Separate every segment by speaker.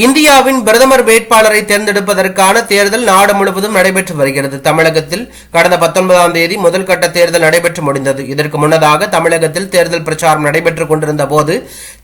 Speaker 1: இந்தியாவின் பிரதமர் வேட்பாளரை தேர்ந்தெடுப்பதற்கான தேர்தல் நாடு முழுவதும் நடைபெற்று வருகிறது. தமிழகத்தில் கடந்த பத்தொன்பதாம் தேதி முதல் கட்ட தேர்தல் நடைபெற்று முடிந்தது. இதற்கு முன்னதாக தமிழகத்தில் தேர்தல் பிரச்சாரம் நடைபெற்றுக் கொண்டிருந்த போது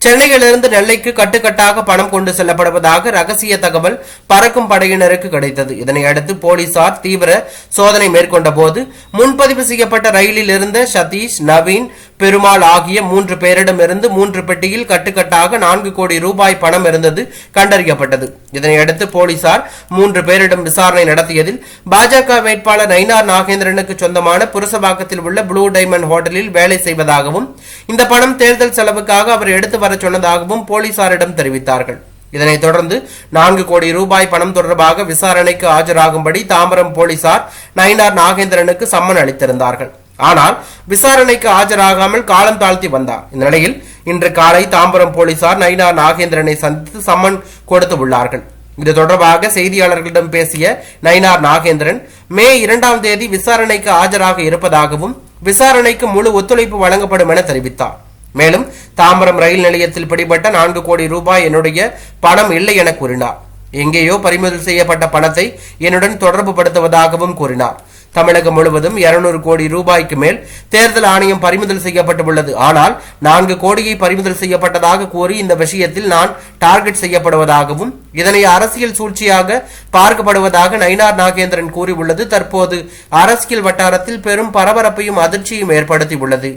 Speaker 1: சென்னையிலிருந்து நெல்லைக்கு கட்டுக்கட்டாக பணம் கொண்டு செல்லப்படுவதாக ரகசிய தகவல் பறக்கும் படையினருக்கு கிடைத்தது. இதனையடுத்து போலீசார் தீவிர சோதனை மேற்கொண்ட போது முன்பதிவு செய்யப்பட்ட ரயிலில் இருந்த சதீஷ் நவீன் பெருமாள் ஆகிய மூன்று பேரிடமிருந்து மூன்று பெட்டியில் கட்டுக்கட்டாக நான்கு கோடி ரூபாய் பணம் இருந்தது. கண்ட கண்டறியப்பட்டது இதனையடுத்து போலீசார் மூன்று பேரிடம் விசாரணை நடத்தியதில் பாஜக வேட்பாளர் நயினார் நாகேந்திரனுக்கு சொந்தமான புரசபாக்கத்தில் உள்ள ப்ளூ டைமண்ட் ஹோட்டலில் வேலை செய்வதாகவும் இந்த பணம் தேர்தல் செலவுக்காக அவர் எடுத்து வர சொன்னதாகவும் போலீசாரிடம் தெரிவித்தார்கள். இதனைத் தொடர்ந்து நான்கு கோடி ரூபாய் பணம் தொடர்பாக விசாரணைக்கு ஆஜராகும்படி தாம்பரம் போலீசார் நயினார் நாகேந்திரனுக்கு சம்மன் அளித்திருந்தார்கள். ஆனால் விசாரணைக்கு ஆஜராகாமல் காலம் தாழ்த்தி வந்தார். இந்த நிலையில் இன்று காலை தாம்பரம் போலீசார் நயினார் நாகேந்திரனை சந்தித்து சம்மன் கொடுத்து உள்ளார்கள். இது தொடர்பாக செய்தியாளர்களிடம் பேசிய நயினார் நாகேந்திரன் மே இரண்டாம் தேதி விசாரணைக்கு ஆஜராக இருப்பதாகவும் விசாரணைக்கு முழு ஒத்துழைப்பு வழங்கப்படும் என தெரிவித்தார். மேலும் தாம்பரம் ரயில் நிலையத்தில் பிடிபட்ட நான்கு கோடி ரூபாய் என்னுடைய பணம் இல்லை என கூறினார். எங்கேயோ பறிமுதல் செய்யப்பட்ட பணத்தை என்னுடன் தொடர்பு படுத்துவதாகவும் கூறினார். தமிழகம் முழுவதும் 200 கோடி ரூபாய்க்கு மேல் தேர்தல் ஆணையம் பறிமுதல் செய்யப்பட்டுள்ளது. ஆனால் நான்கு கோடியை பறிமுதல் செய்யப்பட்டதாக கூறி இந்த விஷயத்தில் நான் டார்கெட் செய்யப்படுவதாகவும் இதனை அரசியல் சூழ்ச்சியாக பார்க்கப்படுவதாக நயினார் நாகேந்திரன் கூறியுள்ளது. தற்போது அரசியல் வட்டாரத்தில் பெரும் பரபரப்பையும் அதிர்ச்சியும் ஏற்படுத்தியுள்ளது.